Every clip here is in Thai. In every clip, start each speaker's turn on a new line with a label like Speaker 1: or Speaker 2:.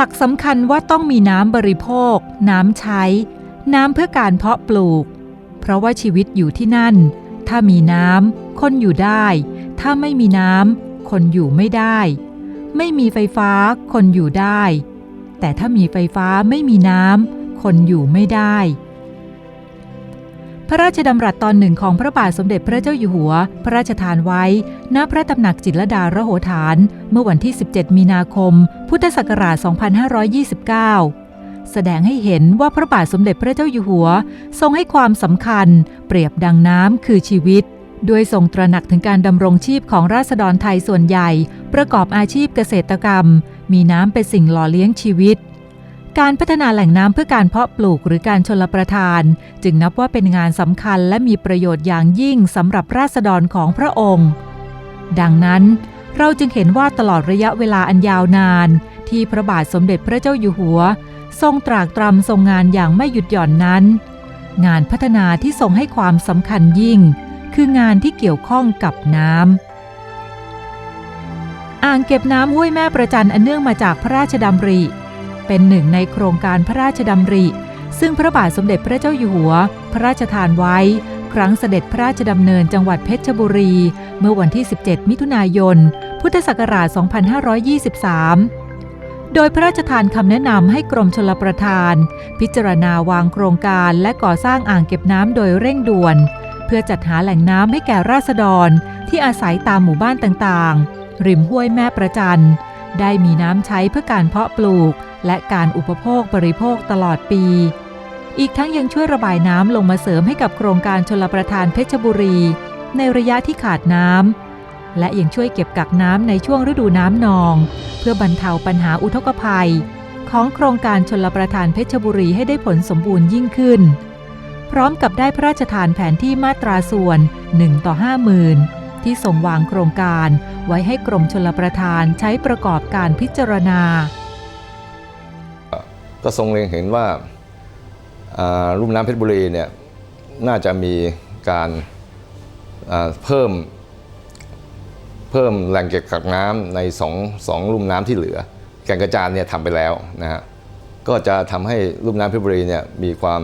Speaker 1: หลักสำคัญว่าต้องมีน้ำบริโภค น้ำใช้ น้ำเพื่อการเพาะปลูก เพราะว่าชีวิตอยู่ที่นั่น ถ้ามีน้ำคนอยู่ได้ ถ้าไม่มีน้ำคนอยู่ไม่ได้ ไม่มีไฟฟ้าคนอยู่ได้ แต่ถ้ามีไฟฟ้าไม่มีน้ำคนอยู่ไม่ได้ พระราชดำรัสตอนหนึ่งของพระบาทสมเด็จพระเจ้าอยู่หัว พระราชทานไว้ ณ พระตำหนักจิตรดาระโหฐาน เมื่อวันที่ 17 มีนาคม พุทธศักราช 2529 แสดงให้เห็นว่าพระบาทสมเด็จพระเจ้าอยู่หัว ทรงให้ความสำคัญ เปรียบดังน้ำคือชีวิตโดยทรงตระหนักถึงการดำรงชีพของราษฎรไทยส่วนใหญ่ ประกอบอาชีพเกษตรกรรม มีน้ำเป็นสิ่งหล่อเลี้ยงชีวิต การพัฒนาแหล่งน้ำเพื่อการเพาะปลูกหรือการชลประทาน จึงนับว่าเป็นงานสำคัญและมีประโยชน์อย่างยิ่งสำหรับราษฎรของพระองค์ ดังนั้น เราจึงเห็นว่าตลอดระยะเวลาอันยาวนาน ที่พระบาทสมเด็จพระเจ้าอยู่หัว ทรงตรากตรำทรงงานอย่างไม่หยุดหย่อนนั้น งานพัฒนาที่ทรงให้ความสำคัญยิ่ง คืองานที่เกี่ยวข้องกับน้ำอ่างเก็บน้ำห้วยแม่ประจันอันเนื่องมาจากพระราชดำริ เป็นหนึ่งในโครงการพระราชดำริ ซึ่งพระบาทสมเด็จพระเจ้าอยู่หัว พระราชทานไว้ ครั้งเสด็จพระราชดำเนินจังหวัดเพชรบุรี เมื่อวันที่ 17 มิถุนายน พุทธศักราช 2523โดยพระราชทานคำแนะนำให้กรมชลประทาน พิจารณาวางโครงการและก่อสร้างอ่างเก็บน้ำโดยเร่งด่วน เพื่อจัดหาแหล่งน้ำให้แก่ราษฎรที่อาศัยตามหมู่บ้านต่างๆ ริมห้วยแม่ประจัน ได้มีน้ำใช้เพื่อการเพาะปลูก และการอุปโภคบริโภคตลอดปี อีกทั้งยังช่วยระบายน้ำลงมาเสริมให้กับโครงการชลประทานเพชรบุรี ในระยะที่ขาดน้ำและยังช่วยเก็บกักน้ำในช่วงฤดูน้ำนอง เพื่อบรรเทาปัญหาอุทกภัย ของโครงการชลประทานเพชรบุรีให้ได้ผลสมบูรณ์ยิ่งขึ้น พร้อมกับได้พระราชทานแผนที่มาตราส่วน1ต่อ50,000 ที่ส่งวางโครงการไว้ให้กรมชลประทานใช้ประกอบการพิจารณา
Speaker 2: ก็ทรงเล็งเห็นว่าอ่าลุ่มน้ำเพชรบุรีเนี่ยน่าจะมีการเพิ่มเพิ่มแหล่งเก็บกักน้ำในสองสองลุ่มน้ำที่เหลือ แก่งกระจานเนี่ยทำไปแล้วนะฮะก็จะทำให้ลุ่มน้ำเพชรบุรีเนี่ยมีความ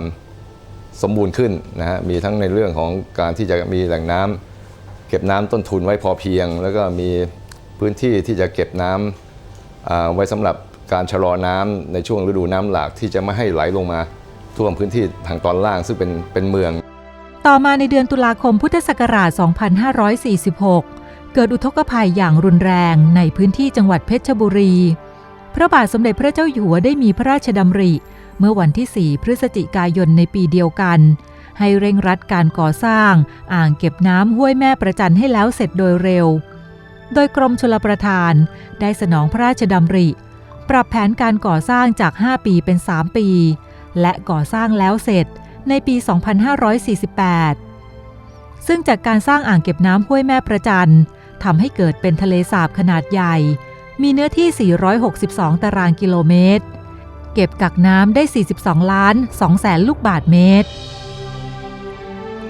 Speaker 2: สมบูรณ์ขึ้นนะฮะมีทั้งในเรื่องของการที่จะมีแหล่งน้ำ ก็บน้ำต้นทุนไว้พอเพียง แล้วก็มีพื้นที่ที่จะเก็บน้ำอ่าไว้สำหรับการชะลอน้ำในช่วงฤดูน้ำหลากที่จะไม่ให้ไหลลงมาท่วมพื้นที่ทางตอนล่างซึ่งเป็นเป็นเมือง
Speaker 1: ต่อมาในเดือนตุลาคมพุทธศักราช 2546 เกิดอุทกภัยอย่างรุนแรงในพื้นที่จังหวัดเพชรบุรี พระบาทสมเด็จพระเจ้าอยู่หัวได้มีพระราชดำริ เมื่อวันที่ 4 พฤศจิกายนในปีเดียวกัน ให้เร่งรัดการก่อสร้าง อ่างเก็บน้ำห้วยแม่ประจันให้แล้วเสร็จโดยเร็ว โดยกรมชลประทาน ได้สนองพระราชดำริ ปรับแผนการก่อสร้างจาก 5 ปีเป็น 3 ปี และก่อสร้างแล้วเสร็จในปี 2548 ซึ่งจากการสร้างอ่างเก็บน้ำห้วยแม่ประจันทำให้เกิดเป็นทะเลสาบขนาดใหญ่ มีเนื้อที่ 462 ตารางกิโลเมตร เก็บกักน้ำได้ 42 ล้าน2แสนลูกบาทเมตร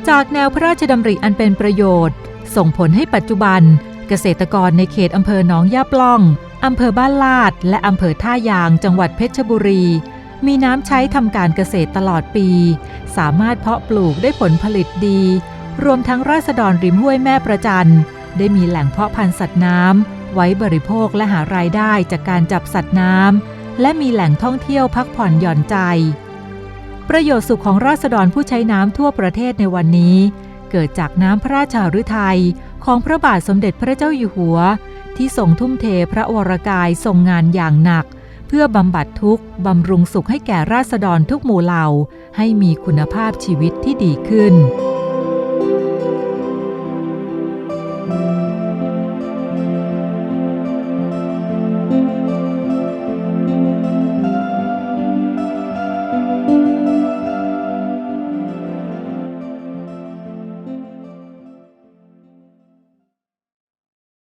Speaker 1: จากแนวพระราชดำริอันเป็นประโยชน์ ส่งผลให้ปัจจุบัน เกษตรกรในเขตอำเภอหนองยาปล่องอำเภอบ้านลาด และอำเภอท่ายางจังหวัดเพชรบุรี มีน้ำใช้ทำการเกษตรตลอดปี สามารถเพาะปลูกได้ผลผลิตดี รวมทั้งราษฎรริมห้วยแม่ประจันได้มีแหล่งเพาะพันธุ์สัตว์น้ำไว้บริโภคและหารายได้จากการจับสัตว์น้ำและมีแหล่งท่องเที่ยวพักผ่อนหย่อนใจ ประโยชน์สุขของราษฎรผู้ใช้น้ำทั่วประเทศในวันนี้ เกิดจากน้ำพระราชาฤทัยของพระบาทสมเด็จพระเจ้าอยู่หัว ที่ทรงทุ่มเทพระวรกายทรงงานอย่างหนัก เพื่อบำบัดทุกข์บำรุงสุขให้แก่ราษฎรทุกหมู่เหล่า ให้มีคุณภาพชีวิตที่ดีขึ้น